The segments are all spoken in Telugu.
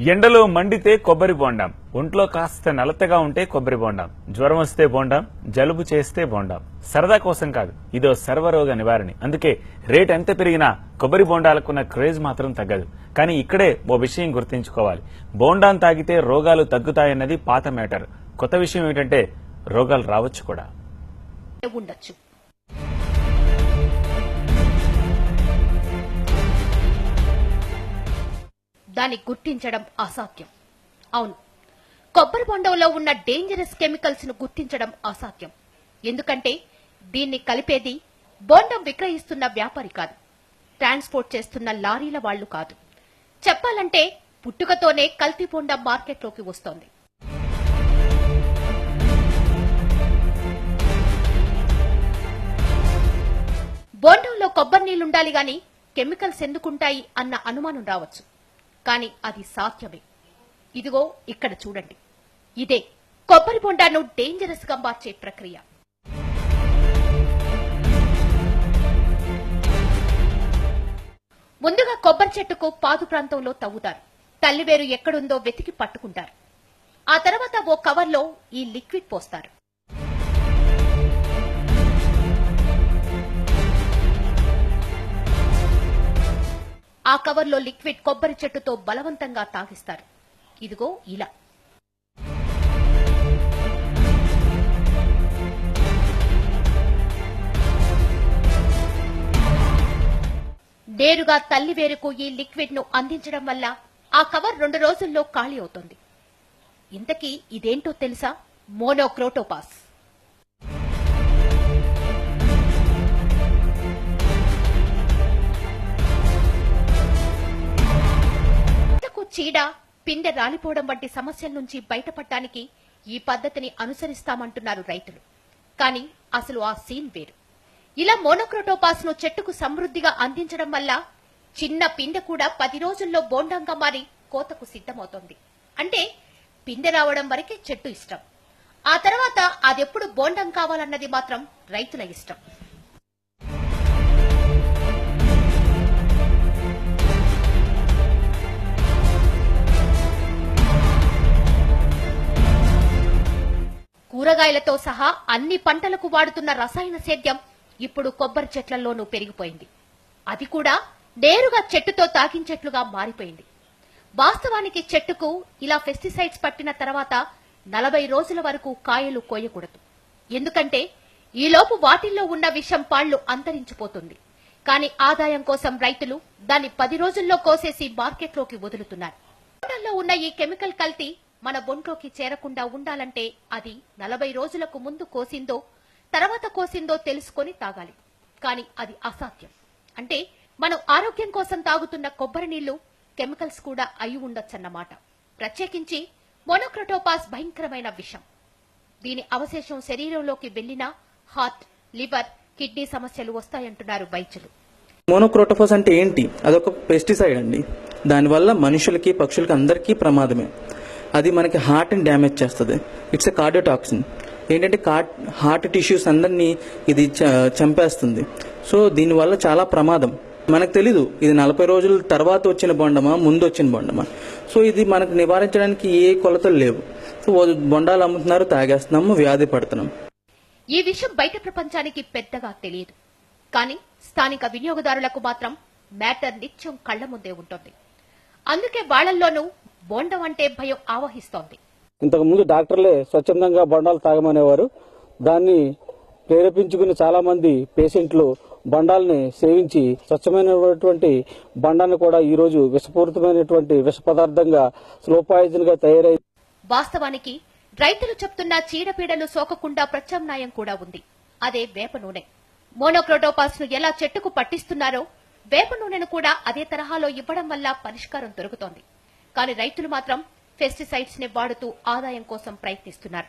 ఎండలో మండితే కొబ్బరి బోండాం. ఒంట్లో కాస్త నలతగా ఉంటే కొబ్బరి బోండాం. జ్వరం వస్తే బోండాం జలుబు చేస్తే బోండాం. సరదా కోసం కాదు ఇదో సర్వరోగ నివారణి. అందుకే రేట్ ఎంత పెరిగినా కొబ్బరి బోండాలకున్న క్రేజ్ మాత్రం తగ్గదు. కానీ ఇక్కడే ఓ విషయం గుర్తుంచుకోవాలి. బోండాం తాగితే రోగాలు తగ్గుతాయన్నది పాత మ్యాటర్. కొత్త విషయం ఏంటంటే రోగాలు రావచ్చు కూడా. ఉండొచ్చు. దాన్ని గుర్తించడం అసాధ్యం. అవును. కొబ్బరి బొండంలో ఉన్న డేంజరస్ కెమికల్స్ను గుర్తించడం అసాధ్యం. ఎందుకంటే దీన్ని కలిపేది బోండం విక్రయిస్తున్న వ్యాపారి కాదు. ట్రాన్స్పోర్ట్ చేస్తున్న లారీల వాళ్ళు కాదు. చెప్పాలంటే పుట్టుకతోనే కల్తీ బోండం మార్కెట్లోకి వస్తోంది. బోండంలో కొబ్బరి నీళ్ళుండాలి గాని కెమికల్స్ ఎందుకుంటాయి అన్న అనుమానం రావచ్చు. కానీ అది సాధ్యమే. ఇదిగో ఇక్కడ చూడండి. ఇదే కొబ్బరి బొండాను డేంజరస్గా మార్చే ప్రక్రియ. ముందుగా కొబ్బరి చెట్టుకు పాదు ప్రాంతంలో తవ్వుతారు. తల్లివేరు ఎక్కడుందో వెతికి పట్టుకుంటారు. ఆ తర్వాత ఓ కవర్లో ఈ లిక్విడ్ పోస్తారు. ఆ కవర్లో లిక్విడ్ కొబ్బరి చెట్టుతో బలవంతంగా తాగిస్తారు. ఇదిగో ఇలా. నేరుగా తల్లి వేరుకు ఈ లిక్విడ్ను అందించడం వల్ల ఆ కవర్ రెండు రోజుల్లో ఖాళీ అవుతుంది. ఇంతకీ ఇదేంటో తెలుసా? మోనోక్రోటోపాస్. చీడ పిందె రాలిపోవడం వంటి సమస్యల నుంచి బయటపడటానికి ఈ పద్ధతిని అనుసరిస్తామంటున్నారు రైతులు. కానీ అసలు ఆ సీన్ వేరు. ఇలా మోనోక్రోటోపాస్ను చెట్టుకు సమృద్ధిగా అందించడం వల్ల చిన్న పిందె కూడా పది రోజుల్లో బోండంగా మారి కోతకు సిద్ధమవుతోంది. అంటే పిందె రావడం వరకే చెట్టు ఇష్టం. ఆ తర్వాత అదెప్పుడు బోండం కావాలన్నది మాత్రం రైతుల ఇష్టం. కూరగాయలతో సహా అన్ని పంటలకు వాడుతున్న రసాయన సేద్యం ఇప్పుడు కొబ్బరి చెట్లలోనూ పెరిగిపోయింది. అది కూడా నేరుగా చెట్టుతో తాకించేట్లుగా మారిపోయింది. వాస్తవానికి చెట్టుకు ఇలా పెస్టిసైడ్స్ పట్టిన తర్వాత నలభై రోజుల వరకు కాయలు కోయకూడదు. ఎందుకంటే ఈలోపు వాటిల్లో ఉన్న విషం పాళ్ళు అంతరించిపోతుంది. కానీ ఆదాయం కోసం రైతులు దాన్ని పది రోజుల్లో కోసేసి మార్కెట్లోకి వదులుతున్నారు. ఉన్న ఈ కెమికల్ కల్తీ మన బొంట్లోకి చేరకుండా ఉండాలంటే అది నలభై రోజులకు ముందు కోసిందో తర్వాత కోసిందో తెలుసుకొని తాగాలి. కానీ అది అసాధ్యం. అంటే మనం ఆరోగ్యం కోసం తాగుతున్న కొబ్బరి నీళ్ళు కెమికల్స్ కూడా అయి ఉండొచ్చన్నమాట. ప్రత్యేకించి మోనోక్రోటోపాస్ భయంకరమైన విషం. దీని అవశేషం శరీరంలోకి వెళ్ళినా హార్ట్ లివర్ కిడ్నీ సమస్యలు వస్తాయంటున్నారు వైద్యులు మోనోక్రోటోఫాస్ అంటే ఏంటి? అదొక పెస్టిసైడ్ అండి. దానివల్ల మనుషులకి పక్షులకి అందరికీ ప్రమాదమే. అది మనకి హార్ట్ని డ్యామేజ్ చేస్తుంది. ఇట్స్ ఎ కార్డియోటాక్సిన్ ఏంటంటే కార్ట్ హార్ట్ టిష్యూస్ అందరినీ ఇది చ- చంపేస్తుంది. సో దీనివల్ల చాలా ప్రమాదం. మనకు తెలీదు ఇది నలభై రోజుల తర్వాత వచ్చిన బొండమా ముందు వచ్చిన బొండమా. సో ఇది మనకు నివారించడానికి ఏ కొలతలు లేవు. సో బొండాలు అమ్ముతున్నారు తాగేస్తున్నాము వ్యాధి పడుతున్నాం. ఈ విషయం బయట ప్రపంచానికి పెద్దగా తెలియదు. కానీ స్థానిక వినియోగదారులకు మాత్రం మ్యాటర్ నిత్యం కళ్ళ ముందే ఉంటుంది. అందుకే వాళ్ళల్లోనూ బోండం అంటే భయం ఆవహిస్తోంది. ఇంతకు ముందు డాక్టర్లే స్వచ్ఛందంగా బొండాలు తాగమనేవారు. దాన్ని ప్రేరేపించుకుని చాలా మంది పేషెంట్లు బండాల్ని సేవించి స్వచ్ఛమైనటువంటి బండాన్ని కూడా ఈ రోజు విషపూరితమైనటువంటి విష పదార్థంగా స్లో పాయిజన్గా తయారై వాస్తవానికి రైతులు చెప్తున్న చీడపీడలు సోకకుండా ప్రత్యామ్నాయం కూడా ఉంది. అదే వేప నూనె. మోనోక్రోటోపాస్ను ఎలా చెట్టుకు పట్టిస్తున్నారో వేప నూనెను కూడా అదే తరహాలో ఇవ్వడం వల్ల పరిష్కారం దొరుకుతోంది. కానీ రైతులు మాత్రం పెస్టిసైడ్స్ని వాడుతూ ఆదాయం కోసం ప్రయత్నిస్తున్నారు.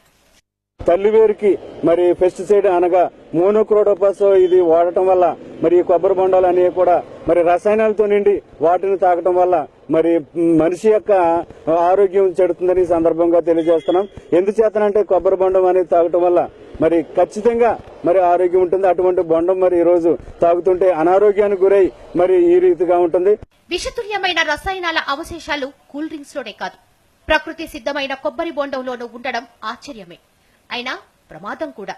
తల్లివేరుకి మరి పెస్టిసైడ్ అనగా మోనోక్రోడోపస్ ఇది వాడటం వల్ల మరి కొబ్బరి బొండాలు అనేవి కూడా మరి రసాయనాలతో నిండి వాటిని తాగటం వల్ల మరి మనిషి యొక్క ఆరోగ్యం చెడుతుందని సందర్భంగా తెలియజేస్తున్నాం. ఎందుచేతనంటే కొబ్బరి బొండం అనేది తాగటం వల్ల మరి ఖచ్చితంగా మరి ఆరోగ్యం ఉంటుంది. అటువంటి బొండం మరి ఈరోజు రోజు తాగుతుంటే అనారోగ్యానికి గురై మరి ఈ రీతిగా ఉంటుంది. విషతుల్యమైన రసాయనాల అవశేషాలు కూల్ డ్రింక్స్లోనే కాదు. ప్రకృతి సిద్ధమైన కొబ్బరి బొండంలోనూ ఉండడం ఆశ్చర్యమే. అయినా ప్రమాదం కూడా.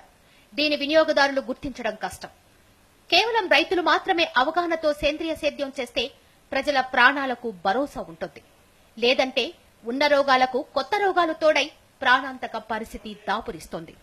దీని వినియోగదారులు గుర్తించడం కష్టం. కేవలం రైతులు మాత్రమే అవగాహనతో సేంద్రియ సేద్యం చేస్తే ప్రజల ప్రాణాలకు భరోసా ఉంటుంది. లేదంటే ఉన్న రోగాలకు కొత్త రోగాలు తోడై ప్రాణాంతక పరిస్థితి దాపురిస్తోంది.